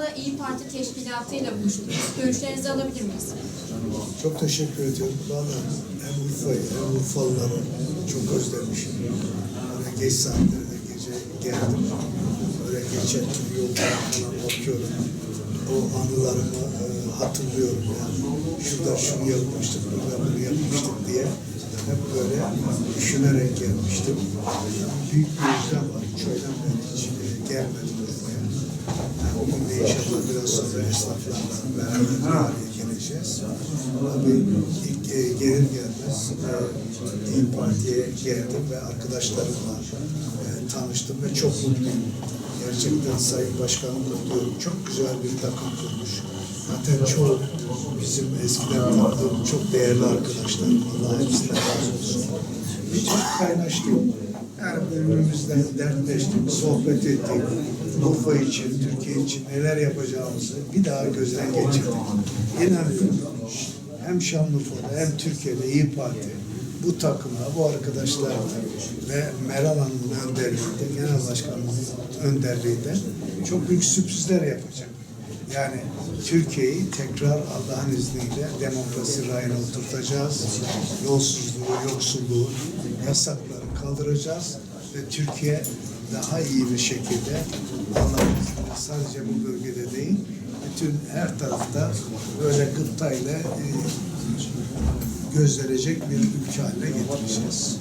Urfa'da İyi Parti Teşkilatı ile buluştunuz. Görüşlerinizi alabilir miyiz? Çok teşekkür ediyorum. Valla hem Urfa'yı hem Urfalıları çok özlemişim. Böyle geç saatlerde gece geldim. Böyle geçerken yoldan falan bakıyorum. O anılarımı e, hatırlıyorum. Yani şurada şunu yapmıştık, burada bunu yapmıştık diye hep böyle düşünerek gelmiştim. Büyük bir özlem var. Köyden gelmedim Urfa'ya. Yani o gün de inşallah biraz sonra esnaflarla beraber araya geleceğiz. Tabii ilk gelir gelmez İYİ Parti'ye geldim ve arkadaşlarımla e, tanıştım ve çok mutluyum. Gerçekten Sayın Başkanım kutluyorum. Çok güzel bir takım kurmuş. Zaten çoğu bizim eskiden tanıdığım çok değerli arkadaşlarım. Allah hepsine razı olsun. Bir çok kaynaştık. Yani birbirimizden dertleştik, sohbet ettik. Urfa için, Türkiye için neler yapacağımızı bir daha gözden geçirdik. İnanıyorum hem Şanlıurfa'da hem Türkiye'de İyi Parti bu takıma, bu arkadaşlarla ve Meral Hanım'ın önderliğinde, Genel Başkanımızın önderliğinde çok büyük sürprizler yapacak. Yani Türkiye'yi tekrar Allah'ın izniyle demokrasi rayına oturtacağız. Yolsuzluğu, yoksulluğu, yasakları kaldıracağız ve Türkiye daha iyi bir şekilde izniyle sadece bu bölgede değil, bütün her tarafta böyle gıptayla e, gözlenecek bir ülke haline getireceğiz.